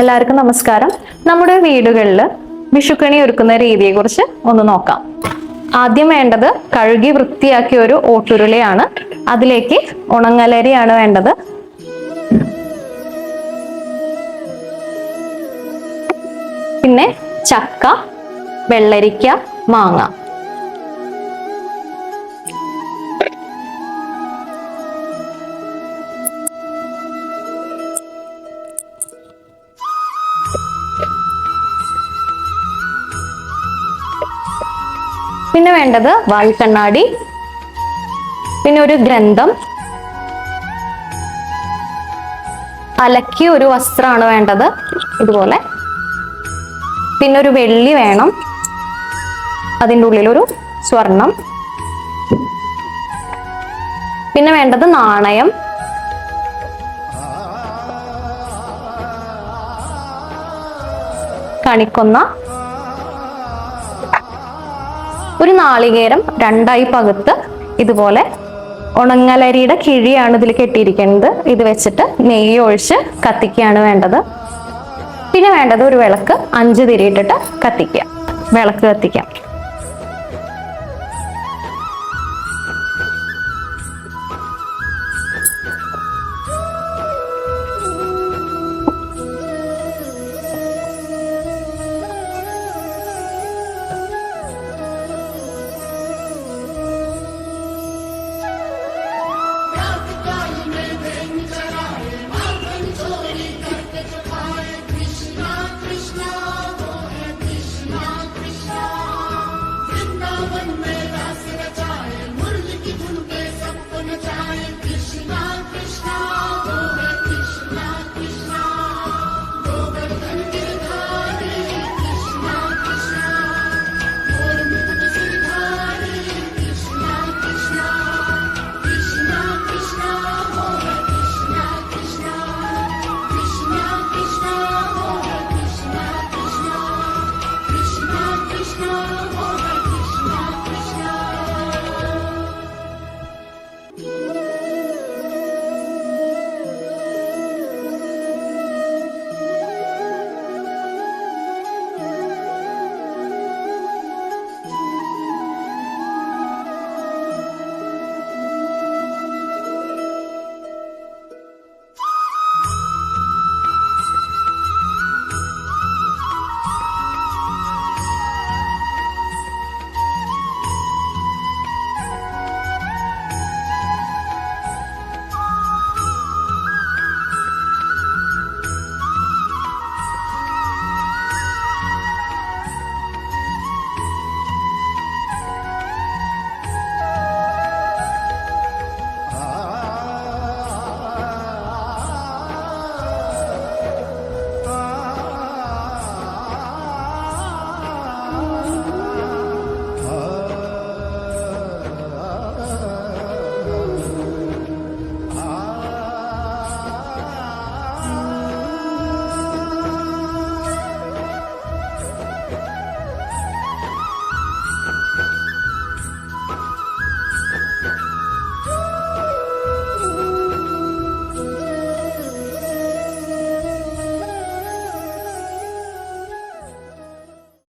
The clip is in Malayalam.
എല്ലാവർക്കും നമസ്കാരം. നമ്മുടെ വീടുകളിൽ വിഷുക്കണി ഒരുക്കുന്ന രീതിയെക്കുറിച്ച് ഒന്ന് നോക്കാം. ആദ്യം വേണ്ടത് കഴുകി വൃത്തിയാക്കിയ ഒരു ഓട്ടുരുളിയാണ്. അതിലേക്ക് ഉണങ്ങലരിയാണ് വേണ്ടത്. പിന്നെ ചക്ക വെള്ളരിക്ക മാങ്ങ. പിന്നെ വേണ്ടത് വാൽക്കണ്ണാടി പിന്നെ ഒരു ഗ്രന്ഥം. അലക്കിയ ഒരു വസ്ത്രമാണ് വേണ്ടത്. ഇതുപോലെ. പിന്നെ ഒരു വെള്ളി വേണം. അതിന്റെ ഉള്ളിലൊരു സ്വർണം. പിന്നെ വേണ്ടത് നാണയം. കണിക്കൊന്ന ഒരു നാളികേരം രണ്ടായി പകുത്ത് ഇതുപോലെ ഉണങ്ങലരിയുടെ കിഴിയാണ് ഇതിൽ കെട്ടിയിരിക്കുന്നത്. ഇത് വെച്ചിട്ട് നെയ്യ് ഒഴിച്ച് കത്തിക്കുകയാണ് വേണ്ടത്. പിന്നെ വേണ്ടത് ഒരു വിളക്ക് അഞ്ച് തിരിയിട്ടിട്ട് കത്തിക്കുക. വിളക്ക് കത്തിക്കാം.